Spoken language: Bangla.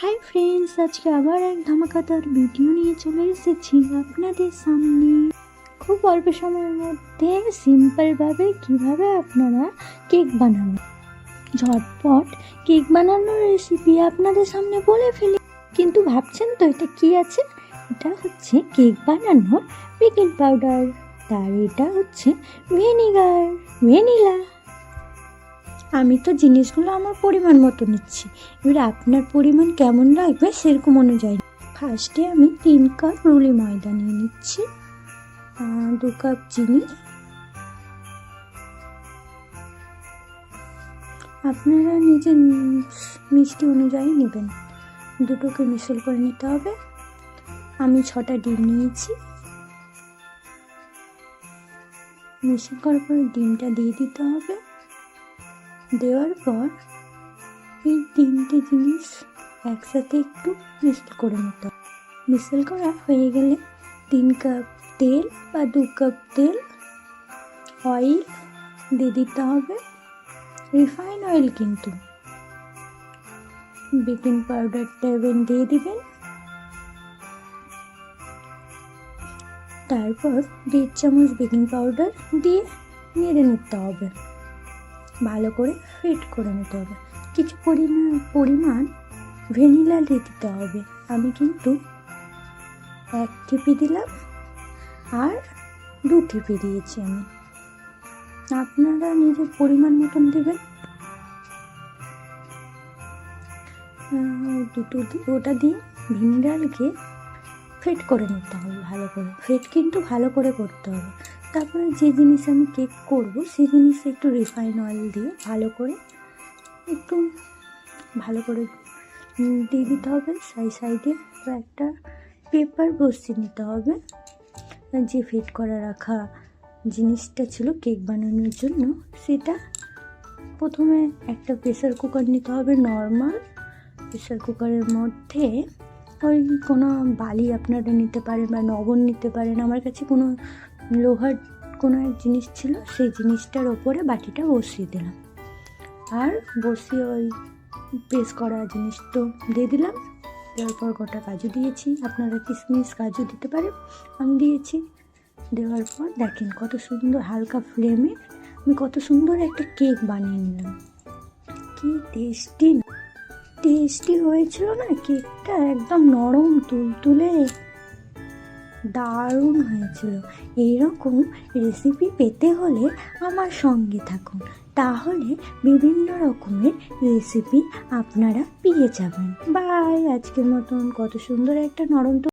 হাই ফ্রেন্ডস আজকে আবার এক ধামাকাদার ভিডিও নিয়ে চলে এসেছি আপনাদের সামনে। খুব অল্প সময়ের মধ্যে সিম্পলভাবে কীভাবে আপনারা কেক বানাবেন ঝটপট কেক বানানোর রেসিপি আপনাদের সামনে বলে ফেলি। কিন্তু ভাবছেন তো এটা কি আছে? এটা হচ্ছে কেক বানানোর বেকিং পাউডার তার এটা হচ্ছে ভিনিগার ভ্যানিলা আমি তো জিনিসগুলো আমার পরিমাণ মতো নিচ্ছি। এবার আপনার পরিমাণ কেমন লাগবে সেরকম অনুযায়ী। ফার্স্টে আমি তিন কাপ রুলি ময়দা নিয়ে নিচ্ছি। দু কাপ চিনি। আপনারা নিজের মিষ্টি অনুযায়ী নেবেন। দুটোকে মিশল করে নিতে হবে। আমি ছটা ডিম নিয়েছি। মিশল করার পরে ডিমটা দিয়ে দিতে হবে। দেওয়ার পর এই তিনটে জিনিস একসাথে একটু মিক্সড করে নিতে হবে। মিক্সড করা হয়ে গেলে তিন কাপ তেল বা দু কাপ তেল অয়েল দিয়ে দিতে হবে। রিফাইন অয়েল কিন্তু। বেকিং পাউডারটা এবার দিয়ে দিবেন। তারপর দেড় চামচ বেকিং পাউডার দিয়ে নেড়ে নিতে হবে। ভালো করে ফিট করে নিতে হবে। কিছু পরিমাণ পরিমাণ ভ্যানিলা দিয়ে দিতে হবে। আমি কিন্তু এক টিপি দিলাম আর দু টিপি দিয়েছি আমি। আপনারা নিজের পরিমাণ মতন দেবেন। দুটো ওটা দিয়ে ভিনিগারকে ফেট করে নিতে হবে ভালো করে। ফেট কিন্তু ভালো করে করতে হবে। তারপরে যে জিনিস আমি কেক করব সেই জিনিস একটু রিফাইন অয়েল দিয়ে ভালো করে একটু ভালো করে দিয়ে দিতে হবে সাইড সাইডে একটা পেপার বসিয়ে নিতে হবে, যে ফিট করে রাখা জিনিসটা ছিল কেক বানানোর জন্য। সেটা প্রথমে একটা প্রেসার কুকার নিতে হবে নর্মাল। প্রেসার কুকারের মধ্যে ওই কোনো বালি আপনারা নিতে পারেন বা নবন নিতে পারেন। আমার কাছে কোনো লোহার কোনো এক জিনিস ছিল, সেই জিনিসটার ওপরে বাটিটা বসিয়ে দিলাম। আর বসিয়ে ওই প্রেস করা জিনিস তো দিয়ে দিলাম। দেওয়ার পর গোটা কাজু দিয়েছি। আপনারা কিশমিশ কাজু দিতে পারেন, আমি দিয়েছি। দেওয়ার পর দেখেন কত সুন্দর হালকা ফ্লেমে আমি কত সুন্দর একটা কেক বানিয়ে নিলাম। কি টেস্টি টেস্টি হয়েছিল না? কেকটা একদম নরম, তুলতুলে। দারুণ হয়েছিল। এইরকম রেসিপি পেতে হলে আমার সঙ্গে থাকুন। তাহলে বিভিন্ন রকমের রেসিপি আপনারা পেয়ে যাবেন। বাই আজকের মতন কত সুন্দর একটা নরম